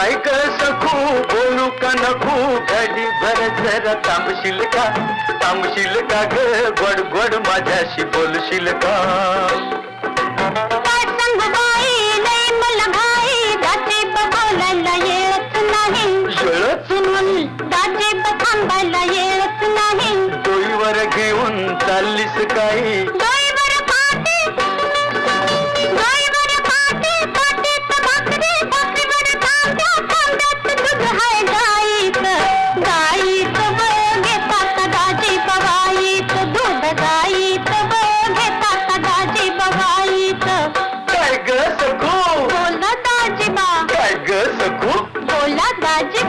काय कर सखू बोलू का नको घडी भर जरा थांबशील का? थांबशील का ग? गोड गोड माझ्याशी बोलशील का? थांबायला येत नाही. डोईवर घेऊन चाललीस काही काय